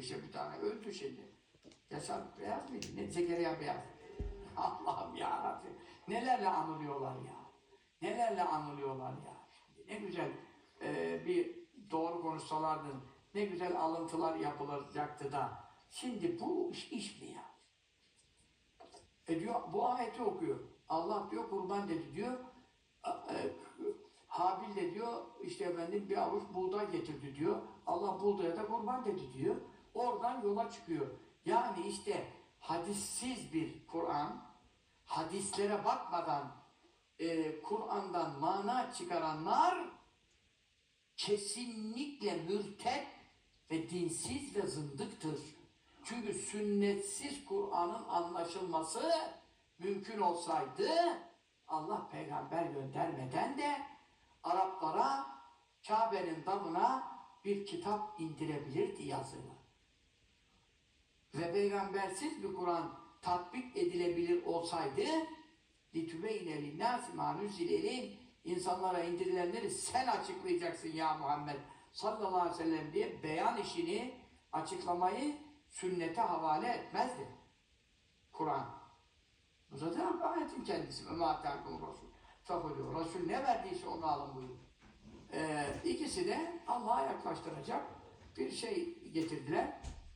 İşte bir tane öldü şimdi. Yaşar Beyaz mıydı? Ne? Zekeriya Beyaz. Allah'ım ya Rabbi. Nelerle anılıyorlar ya. Nelerle anılıyorlar ya. Ne güzel e, bir doğru konuşsalardı. Ne güzel alıntılar yapılacaktı da. Şimdi bu iş, iş mi ya? E diyor, bu ayeti okuyor. Allah diyor kurban dedi diyor. E, Habil de diyor işte efendim bir avuç buğday getirdi diyor. Allah buğdaya da kurban dedi diyor. Oradan yola çıkıyor. Yani işte hadissiz bir Kur'an, hadislere bakmadan e, Kur'an'dan mana çıkaranlar kesinlikle mürtet ve dinsiz ve zındıktır. Çünkü sünnetsiz Kur'an'ın anlaşılması mümkün olsaydı Allah peygamber göndermeden de Araplara Kabe'nin damına bir kitap indirebilirdi yazılı Ve peygambersiz bir Kur'an tatbik edilebilir olsaydı لِتُبَيْنَ لِلنَّاسِ مَا نُزِّلَ اِلَيْهِمْ İnsanlara indirilenleri sen açıklayacaksın ya Muhammed sallallahu aleyhi ve sellem diye beyan işini, açıklamayı sünnete havale etmezdi. Kur'an. Bu zaten ayetin kendisi. Ve مَا تَعْكُمْ Resul. Fakuluyor. Resul ne verdiyse onu alın buyur. Ee, ikisi de Allah'a yaklaştıracak bir şey getirdiler.